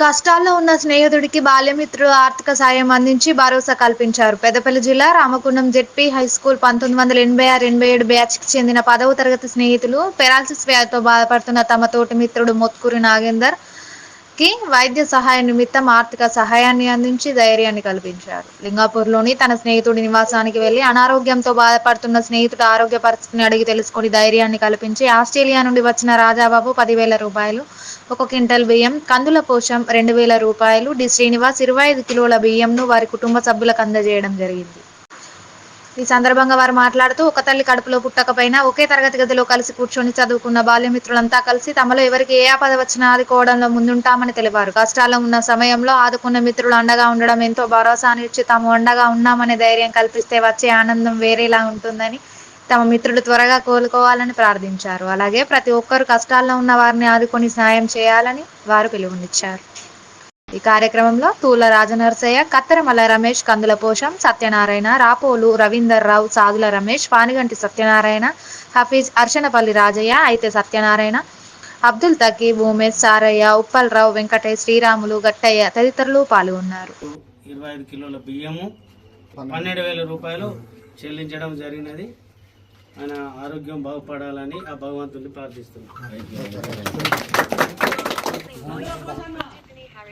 కష్టాల్లో ఉన్న స్నేహితుడికి బాల్యమిత్రుడు ఆర్థిక సాయం అందించి భరోసా కల్పించారు. పెద్దపల్లి జిల్లా రామకుండం జెడ్పీ హై స్కూల్ పంతొమ్మిది వందల ఎనభై ఆరు ఎనభై ఏడు బ్యాచ్కి చెందిన పదవ తరగతి స్నేహితులు పెరాలసిస్ వ్యాధితో బాధపడుతున్న తమ తోటి మిత్రుడు మొత్కూరి నాగేందర్ వారికి వైద్య సహాయ నిమిత్తం ఆర్థిక సహాయాన్ని అందించి ధైర్యాన్ని కల్పించారు. లింగాపూర్లోని తన స్నేహితుడి నివాసానికి వెళ్ళి అనారోగ్యంతో బాధపడుతున్న స్నేహితుడు ఆరోగ్య పరిస్థితిని అడిగి తెలుసుకుని ధైర్యాన్ని కల్పించి ఆస్ట్రేలియా నుండి వచ్చిన రాజాబాబు పదివేల రూపాయలు ఒక క్వింటల్ బియ్యం కందుల పోషం రెండు వేల రూపాయలు డి శ్రీనివాస్ ఇరవై ఐదు కిలోల బియ్యంను వారి కుటుంబ సభ్యులకు అందజేయడం జరిగింది. ఈ సందర్భంగా వారు మాట్లాడుతూ ఒక తల్లి కడుపులో పుట్టకపోయినా ఒకే తరగతి గదిలో కలిసి కూర్చొని చదువుకున్న బాల్యమిత్రులంతా కలిసి తమలో ఎవరికి ఏ ఆపద వచ్చినా ఆదుకోవడంలో ముందుంటామని తెలిపారు కష్టాల్లో ఉన్న సమయంలో ఆదుకున్న మిత్రులు అండగా ఉండడం ఎంతో భరోసానిచ్చి తాము అండగా ఉన్నామనే ధైర్యం కల్పిస్తే వచ్చే ఆనందం వేరేలా ఉంటుందని తమ మిత్రులు త్వరగా కోలుకోవాలని ప్రార్థించారు. అలాగే ప్రతి ఒక్కరు కష్టాల్లో ఉన్న వారిని ఆదుకొని సాయం చేయాలని వారు పిలుపునిచ్చారు. ఈ కార్యక్రమంలో తూల రాజనరసయ్య కత్తెరమల్ల రమేష్ కందుల పోషం సత్యనారాయణ రాపోలు రవీందర్ రావు సాదుల రమేష్ పానిగంటి సత్యనారాయణ హఫీజ్ అర్షనపల్లి రాజయ్య అయితే సత్యనారాయణ అబ్దుల్ తకీబ్ ఉమేష్ సారయ్య ఉప్పలరావు వెంకటేష్ శ్రీరాములు గట్టయ్య తదితరులు పాల్గొన్నారు. ఇరవై ఐదు కిలోల బియ్యము పన్నెండు వేల రూపాయలు చెల్లించడం జరిగినది. ఆయన ఆరోగ్యం బాగుపడాలని ఆ భగవంతుని ప్రార్థిస్తున్నాను